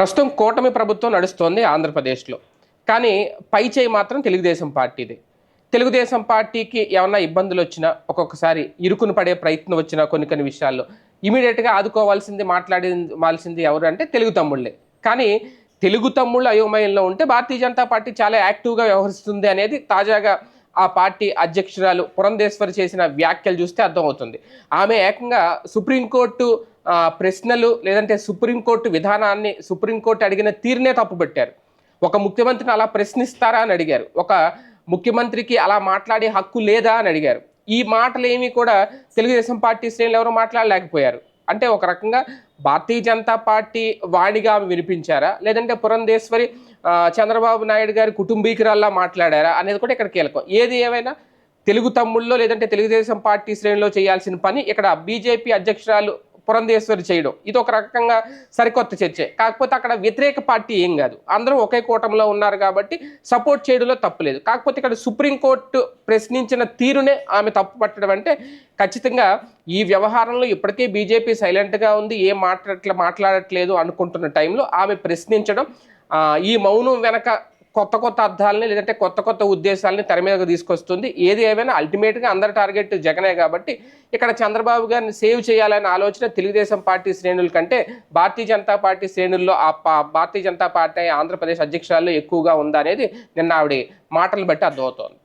ప్రస్తుతం కూటమి ప్రభుత్వం నడుస్తోంది ఆంధ్రప్రదేశ్లో. కానీ పై చేయి మాత్రం తెలుగుదేశం పార్టీది. తెలుగుదేశం పార్టీకి ఏమన్నా ఇబ్బందులు వచ్చినా ఒక్కొక్కసారి ఇరుకును పడే ప్రయత్నం వచ్చినా కొన్ని కొన్ని విషయాల్లో ఇమీడియట్గా ఆదుకోవాల్సింది మాట్లాడాల్సింది ఎవరు అంటే తెలుగు తమ్ముళ్ళే. కానీ తెలుగు తమ్ముళ్ళు అయోమయంలో ఉంటే భారతీయ జనతా పార్టీ చాలా యాక్టివ్గా వ్యవహరిస్తుంది అనేది తాజాగా ఆ పార్టీ అధ్యక్షురాలు పురంధేశ్వరి చేసిన వ్యాఖ్యలు చూస్తే అర్థమవుతుంది. ఆమె ఏకంగా సుప్రీంకోర్టు ప్రశ్నలు లేదంటే సుప్రీంకోర్టు విధానాన్ని సుప్రీంకోర్టు అడిగిన తీరునే తప్పుపెట్టారు. ఒక ముఖ్యమంత్రిని అలా ప్రశ్నిస్తారా అని అడిగారు. ఒక ముఖ్యమంత్రికి అలా మాట్లాడే హక్కు లేదా అని అడిగారు. ఈ మాటలు ఏమీ కూడా తెలుగుదేశం పార్టీ శ్రేణులు ఎవరు మాట్లాడలేకపోయారు. అంటే ఒక రకంగా భారతీయ జనతా పార్టీ వాణిగా ఆమె వినిపించారా? లేదంటే పురంధేశ్వరి చంద్రబాబు నాయుడు గారి కుటుంబీకురాల్లా మాట్లాడారా అనేది కూడా ఇక్కడ కీలకం. ఏది ఏమైనా తెలుగు తమ్ముళ్ళలో లేదంటే తెలుగుదేశం పార్టీ శ్రేణిలో చేయాల్సిన పని ఇక్కడ బీజేపీ అధ్యక్షురాలు పురంధేశ్వరి చేయడం. ఇది ఒక రకంగా సరికొత్త చర్చే. కాకపోతే అక్కడ వ్యతిరేక పార్టీ ఏం కాదు. అందరూ ఒకే కూటమిలో ఉన్నారు కాబట్టి సపోర్ట్ చేయడంలో తప్పులేదు కాకపోతే ఇక్కడ సుప్రీంకోర్టు ప్రశ్నించిన తీరునే ఆమె తప్పు పట్టడం అంటే ఖచ్చితంగా ఈ వ్యవహారంలో ఇప్పటికే బీజేపీ సైలెంట్గా ఉంది. ఏం మాట్లాడట్లే మాట్లాడట్లేదు అనుకుంటున్న టైంలో ఆమె ప్రశ్నించడం ఈ మౌనం వెనక కొత్త కొత్త అర్థాలని లేదంటే కొత్త కొత్త ఉద్దేశాలని తెర మీదకు తీసుకొస్తుంది. ఏది ఏమైనా అల్టిమేట్గా అందరి టార్గెట్ జగనే కాబట్టి ఇక్కడ చంద్రబాబు గారిని సేవ్ చేయాలనే ఆలోచన తెలుగుదేశం పార్టీ శ్రేణుల కంటే భారతీయ జనతా పార్టీ శ్రేణుల్లో ఆ పా- భారతీయ జనతా పార్టీ ఆంధ్రప్రదేశ్ అధ్యక్షురాల్లో ఎక్కువగా ఉందనేది నిన్న ఆవిడ మాటలు బట్టి అర్థమవుతోంది.